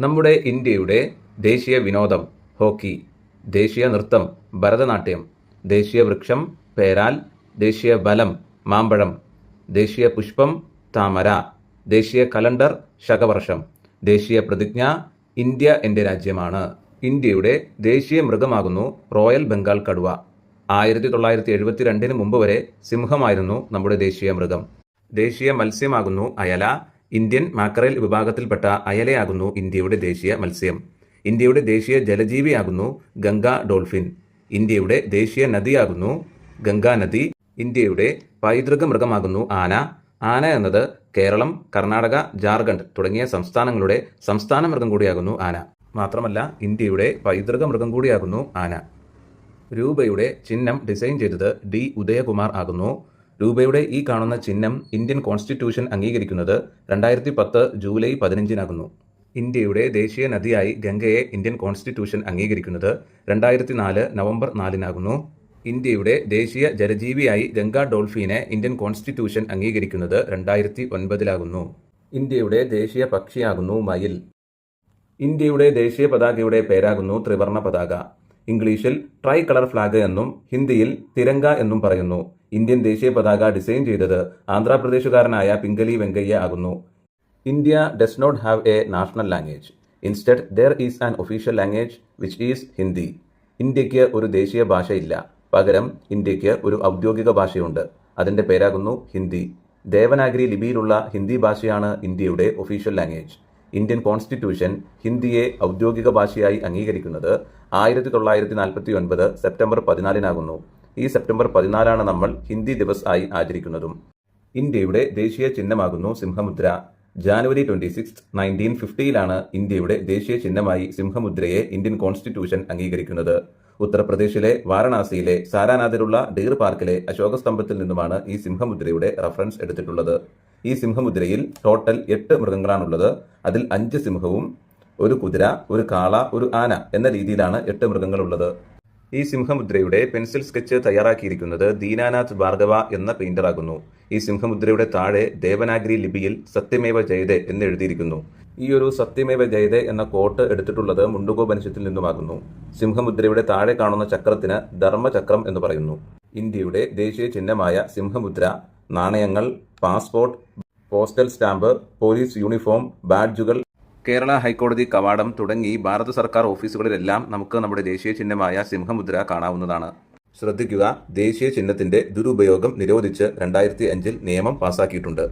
നമ്മുടെ ഇന്ത്യയുടെ ദേശീയ വിനോദം ഹോക്കി ദേശീയ നൃത്തം ഭരതനാട്യം ദേശീയ വൃക്ഷം പേരാൽ ദേശീയ ബലം മാമ്പഴം ദേശീയ പുഷ്പം താമര ദേശീയ കലണ്ടർ ശകവർഷം ദേശീയ പ്രതിജ്ഞ ഇന്ത്യ എന്റെ രാജ്യമാണ്. ഇന്ത്യയുടെ ദേശീയ മൃഗമാകുന്നു റോയൽ ബംഗാൾ കടുവ. ആയിരത്തി തൊള്ളായിരത്തി എഴുപത്തി രണ്ടിന് മുമ്പ് വരെ സിംഹമായിരുന്നു നമ്മുടെ ദേശീയ മൃഗം. ദേശീയ മത്സ്യമാകുന്നു അയല ഇന്ത്യൻ മാക്കറേൽ വിഭാഗത്തിൽപ്പെട്ട അയലയാകുന്നു ഇന്ത്യയുടെ ദേശീയ മത്സ്യം. ഇന്ത്യയുടെ ദേശീയ ജലജീവിയാകുന്നു ഗംഗ ഡോൾഫിൻ. ഇന്ത്യയുടെ ദേശീയ നദിയാകുന്നു ഗംഗാ നദി. ഇന്ത്യയുടെ പൈതൃക മൃഗമാകുന്നു ആന. ആന എന്നത് കേരളം കർണാടക ജാർഖണ്ഡ് തുടങ്ങിയ സംസ്ഥാനങ്ങളുടെ സംസ്ഥാന മൃഗം കൂടിയാകുന്നു ആന. മാത്രമല്ല ഇന്ത്യയുടെ പൈതൃക മൃഗം കൂടിയാകുന്നു ആന. രൂപയുടെ ചിഹ്നം ഡിസൈൻ ചെയ്തത് ഡി. ഉദയകുമാർ ആകുന്നു. രൂപയുടെ ഈ കാണുന്ന ചിഹ്നം ഇന്ത്യൻ കോൺസ്റ്റിറ്റ്യൂഷൻ അംഗീകരിക്കുന്നത് രണ്ടായിരത്തി പത്ത് ജൂലൈ പതിനഞ്ചിനാകുന്നു. ഇന്ത്യയുടെ ദേശീയ നദിയായി ഗംഗയെ ഇന്ത്യൻ കോൺസ്റ്റിറ്റ്യൂഷൻ അംഗീകരിക്കുന്നത് രണ്ടായിരത്തി നാല് നവംബർ നാലിനാകുന്നു. ഇന്ത്യയുടെ ദേശീയ ജലജീവിയായി ഗംഗ ഡോൾഫിനെ ഇന്ത്യൻ കോൺസ്റ്റിറ്റ്യൂഷൻ അംഗീകരിക്കുന്നത് രണ്ടായിരത്തി ഒൻപതിലാകുന്നു ഇന്ത്യയുടെ ദേശീയ പക്ഷിയാകുന്നു മയിൽ. ഇന്ത്യയുടെ ദേശീയ പതാകയുടെ പേരാകുന്നു ത്രിവർണ പതാക. ഇംഗ്ലീഷിൽ ട്രൈ കളർ ഫ്ലാഗ് എന്നും ഹിന്ദിയിൽ തിരങ്ക എന്നും പറയുന്നു. ഇന്ത്യൻ ദേശീയ പതാക ഡിസൈൻ ചെയ്തത് ആന്ധ്രാപ്രദേശുകാരനായ പിംഗലി വെങ്കയ്യ ആകുന്നു. India does not have a national language instead there is an official language which is Hindi ഇന്ത്യയ്ക്ക് ഒരു ദേശീയ ഭാഷയില്ല. പകരം ഇന്ത്യയ്ക്ക് ഒരു ഔദ്യോഗിക ഭാഷയുണ്ട്. അതിന്റെ പേരാകുന്നു ഹിന്ദി. ദേവനാഗരി ലിപിയിലുള്ള ഹിന്ദി ഭാഷയാണ് ഇന്ത്യയുടെ ഒഫീഷ്യൽ ലാംഗ്വേജ് ഇന്ത്യൻ കോൺസ്റ്റിറ്റ്യൂഷൻ ഹിന്ദിയെ ഔദ്യോഗിക ഭാഷയായി അംഗീകരിക്കുന്നത് ആയിരത്തി തൊള്ളായിരത്തി നാൽപ്പത്തി ഒൻപത് സെപ്റ്റംബർ പതിനാലിനാകുന്നു. ഈ സെപ്റ്റംബർ പതിനാലാണ് നമ്മൾ ഹിന്ദി ദിവസ് ആയി ആചരിക്കുന്നതും. ഇന്ത്യയുടെ ദേശീയ ചിഹ്നമാകുന്നു സിംഹമുദ്ര. ജാനുവരി ട്വന്റി സിക്സ് നയന്റീൻ ഫിഫ്റ്റിയിലാണ് ഇന്ത്യയുടെ ദേശീയ ചിഹ്നമായി സിംഹമുദ്രയെ ഇന്ത്യൻ കോൺസ്റ്റിറ്റ്യൂഷൻ അംഗീകരിക്കുന്നത്. ഉത്തർപ്രദേശിലെ വാരണാസിയിലെ സാരാനാഥിലുള്ള ഡീർ പാർക്കിലെ അശോക സ്തംഭത്തിൽ നിന്നുമാണ് ഈ സിംഹമുദ്രയുടെ റഫറൻസ് എടുത്തിട്ടുള്ളത്. ഈ സിംഹമുദ്രയിൽ ടോട്ടൽ എട്ട് മൃഗങ്ങളാണുള്ളത്. അതിൽ അഞ്ച് സിംഹവും ഒരു കുതിര ഒരു കാള ഒരു ആന എന്ന രീതിയിലാണ് എട്ട് മൃഗങ്ങളുള്ളത്. ഈ സിംഹമുദ്രയുടെ പെൻസിൽ സ്കെച്ച് തയ്യാറാക്കിയിരിക്കുന്നത് ദീനാനാഥ് ഭാർഗവ എന്ന പെയിന്റർ ആകുന്നു. ഈ സിംഹമുദ്രയുടെ താഴെ ദേവനാഗരി ലിപിയിൽ സത്യമേവ ജയതേ എന്ന് എഴുതിയിരിക്കുന്നു. ഈ ഒരു സത്യമേവ ജയതേ എന്ന കോട്ട് എടുത്തിട്ടുള്ളത് മുണ്ടുകോപനിഷത്തിൽ നിന്നുമാകുന്നു. സിംഹമുദ്രയുടെ താഴെ കാണുന്ന ചക്രത്തിന് ധർമ്മചക്രം എന്ന് പറയുന്നു. ഇന്ത്യയുടെ ദേശീയ ചിഹ്നമായ സിംഹമുദ്ര നാണയങ്ങൾ passport postal stamp police uniform ബാഡ്ജുകൾ Kerala ഹൈക്കോടതി കവാടം തുടങ്ങി ഭാരത സർക്കാർ ഓഫീസുകളിലെല്ലാം നമുക്ക് നമ്മുടെ ദേശീയ ചിഹ്നമായ സിംഹമുദ്ര കാണാവുന്നതാണ്. ശ്രദ്ധിക്കുക ദേശീയ ചിഹ്നത്തിന്റെ ദുരുപയോഗം നിരോധിച്ച് രണ്ടായിരത്തി അഞ്ചിൽ നിയമം പാസാക്കിയിട്ടുണ്ട്.